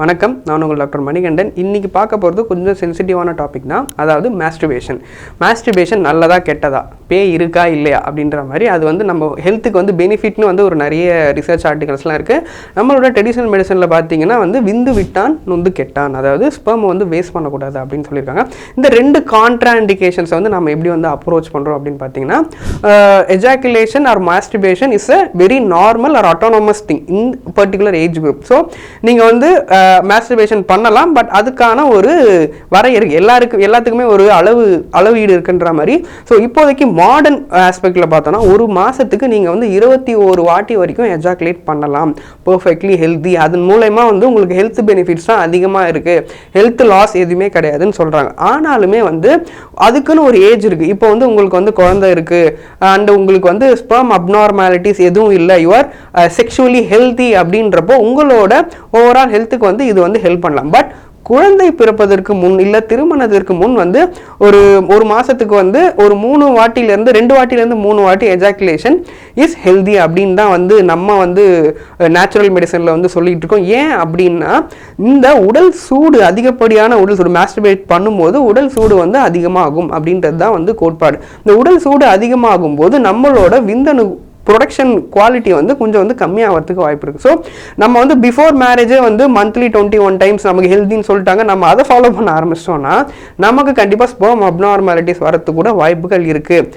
வணக்கம் நான் உங்கள் டாக்டர் மணிகண்டன். இன்றைக்கி பார்க்க போகிறது கொஞ்சம் சென்சிட்டிவான டாபிக் தான். அதாவது மாஸ்டிபேஷன் மாஸ்டிபேஷன் நல்லதா கெட்டதா? பே இருக்கா இல்லையா? அப்படின்ற மாதிரி அது வந்து நம்ம ஹெல்த்துக்கு வந்து பெனிஃபிட்னு வந்து ஒரு நிறைய ரிசர்ச் ஆர்டிகல்ஸ்லாம் இருக்குது நம்மளோட ட்ரெடிஷ்னல் மெடிசனில் பார்த்தீங்கன்னா வந்து விந்து விட்டான் நொந்து கெட்டான். அதாவது ஸ்பெர்ம் வந்து வேஸ்ட் பண்ணக்கூடாது அப்படின்னு சொல்லியிருக்காங்க. இந்த ரெண்டு கான்ட்ரா இண்டிகேஷன்ஸை வந்து நம்ம எப்படி வந்து அப்ரோச் பண்ணுறோம் அப்படின்னு பார்த்தீங்கன்னா ejaculation or masturbation is a very normal or autonomous thing in particular age group so நீங்கள் வந்து மேஸ்டர்பேஷன் பண்ணலாம் பட் அதுக்கான ஒரு வரையறை எல்லாருக்கும் எல்லாத்துக்குமே ஒரு அளவு அளவீடு இருக்குன்ற மாதிரி. ஸோ இப்போதைக்கு மாடர்ன் ஆஸ்பெக்டில் பார்த்தோன்னா ஒரு மாதத்துக்கு நீங்கள் வந்து இருபத்தி ஒரு வாட்டி வரைக்கும் எஜாக்குலேட் பண்ணலாம். பர்ஃபெக்ட்லி ஹெல்த்தி அதன் மூலயமா வந்து உங்களுக்கு ஹெல்த் பெனிஃபிட்ஸ் தான் அதிகமாக இருக்குது ஹெல்த் லாஸ் எதுவுமே கிடையாதுன்னு சொல்கிறாங்க ஆனாலுமே வந்து அதுக்குன்னு ஒரு ஏஜ் இருக்குது இப்போ வந்து உங்களுக்கு வந்து குழந்தை இருக்குது அண்ட் உங்களுக்கு வந்து ஸ்பெர்ம் அப்நார்மாலிட்டிஸ் எதுவும் இல்லை. யுவர் செக்ஷுவலி ஹெல்த்தி அப்படின்றப்போ உங்களோட ஓவரால் ஹெல்த்துக்கு வந்து இது வந்து ஹெல்ப் பண்ணலாம். பட் குழந்தை பிறப்பதற்கு முன் இல்லை திருமணத்திற்கு முன் வந்து ஒரு ஒரு மாதத்துக்கு வந்து ஒரு மூணு வாட்டிலேருந்து ரெண்டு வாட்டிலேருந்து மூணு வாட்டி எஜாக்குலேஷன் இஸ் ஹெல்தி அப்படின்னு தான் வந்து நம்ம வந்து நேச்சுரல் மெடிசனில் வந்து சொல்லிகிட்டு இருக்கோம். ஏன் அப்படின்னா இந்த உடல் சூடு அதிகப்படியான உடல் சூடு மாஸ்டர்பேட் பண்ணும்போது உடல் சூடு வந்து அதிகமாகும் அப்படின்றது தான் வந்து கோட்பாடு. இந்த உடல் சூடு அதிகமாகும் போது நம்மளோட விந்தணு ப்ரொடக்ஷன் குவாலிட்டி வந்து கொஞ்சம் வந்து கம்மியாகிறதுக்கு வாய்ப்பு இருக்குது ஸோ நம்ம வந்து பிஃபோர் மேரேஜே வந்து மந்த்லி டுவெண்ட்டி ஒன் டைம்ஸ் நமக்கு ஹெல்த்தின்னு சொல்லிட்டாங்க. நம்ம அதை ஃபாலோ பண்ண ஆரம்பிச்சிட்டோம்னா நமக்கு கண்டிப்பாக ஸ்போம் அப்னார்மாலிட்டிஸ் வரத்துக்கு கூட வாய்ப்புகள் இருக்குது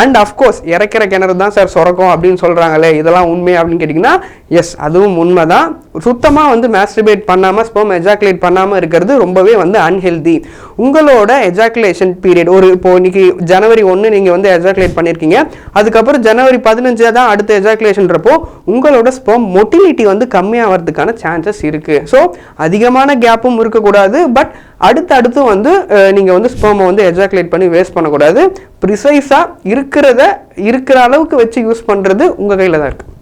அண்ட் அஃப்கோர்ஸ் இறக்கிற கிணறு தான் சார் சுரக்கும் அப்படின்னு சொல்கிறாங்களே இதெல்லாம் உண்மை அப்படின்னு கேட்டிங்கன்னா எஸ் அதுவும் உண்மை தான் சுத்தமாக வந்து மேஸ்டிபேட் பண்ணாமல் ஸ்போம் எஜாக்குலேட் பண்ணாமல் இருக்கிறது ரொம்பவே வந்து அன்ஹெல்தி உங்களோட எஜாக்குலேஷன் பீரியட் ஒரு இப்போ இன்னைக்கு ஜனவரி ஒன்று நீங்கள் வந்து எஜாக்குலேட் பண்ணியிருக்கீங்க அதுக்கப்புறம் ஜனவரி பதினஞ்சு தான் அடுத்த எஜாக்குலேஷன்றப்போ உங்களோட ஸ்போம் மொட்டிலிட்டி வந்து கம்மியாகிறதுக்கான சான்சஸ் இருக்குது ஸோ அதிகமான கேப்பும் இருக்கக்கூடாது பட் அடுத்து அடுத்து வந்து நீங்கள் வந்து ஸ்போமை வந்து எஜாக்குலேட் பண்ணி வேஸ்ட் பண்ணக்கூடாது. ப்ரிசைஸாக இருக்கிறத இருக்கிற அளவுக்கு வச்சு யூஸ் பண்ணுறது உங்கள் கையில் தான் இருக்குது